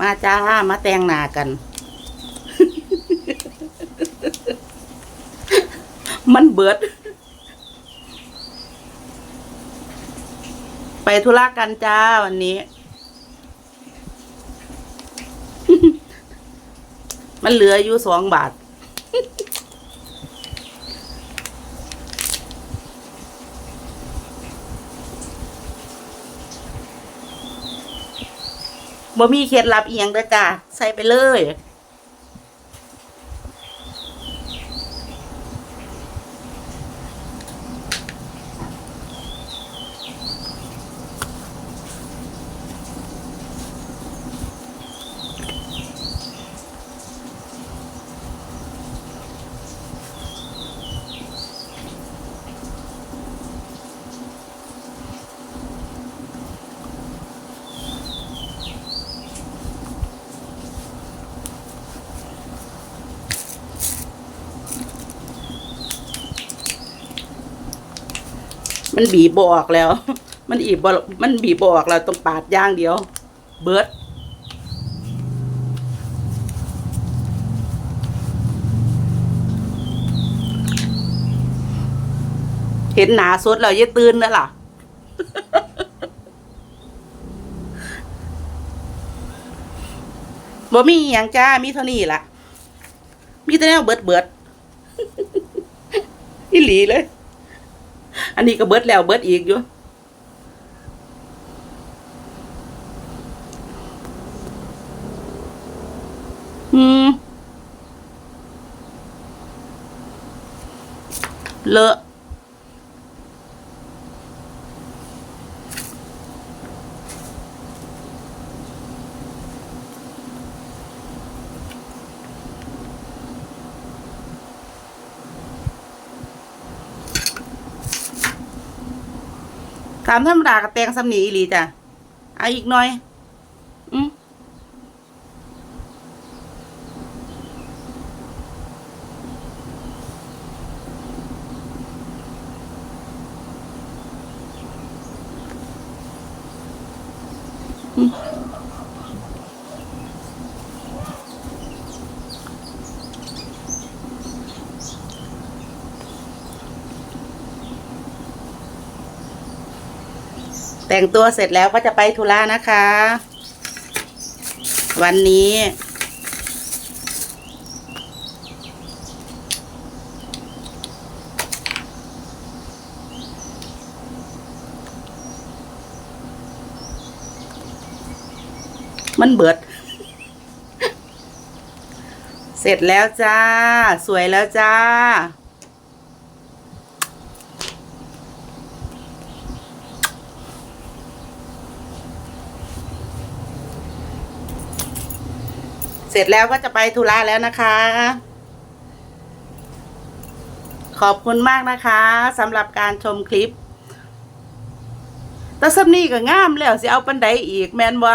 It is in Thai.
มาจ้า มาแต่งหน้ากัน มันเบิด ไปธุระกันจ้าวันนี้ มันเหลืออยู่สองบาท บ่มีเคล็ดลับเอียงเด้อจ้าใส่ไปเลย มันบีบออกแล้ว มันอีบบมันบีบออกแล้วต้องปาดย่างเดียว เบิร์ดเห็นหนาสดแล้วย่าตื่นนะล่ะบ่มีอย่างจ้า มีเท่านี้ล่ะ มีแต่แนวเบิดเบิดอีหลีเลย อันนี้ก็เบิดแล้วเบิดอีกอยู่อืมเลอะ ตามธรรมดากระแตงสำนีอีหลีจ้ะเอาอีกหน่อย อืมอืม แต่งตัวเสร็จแล้วก็จะไปธุระนะคะ วันนี้ มันเบิด เสร็จแล้วจ้า สวยแล้วจ้า เสร็จแล้วก็จะไปธุระแล้วนะคะ ขอบคุณมากนะคะสำหรับการชมคลิปแต่ซับนี่ก็งามแล้วสิเอาปันไดอีกแมนบ่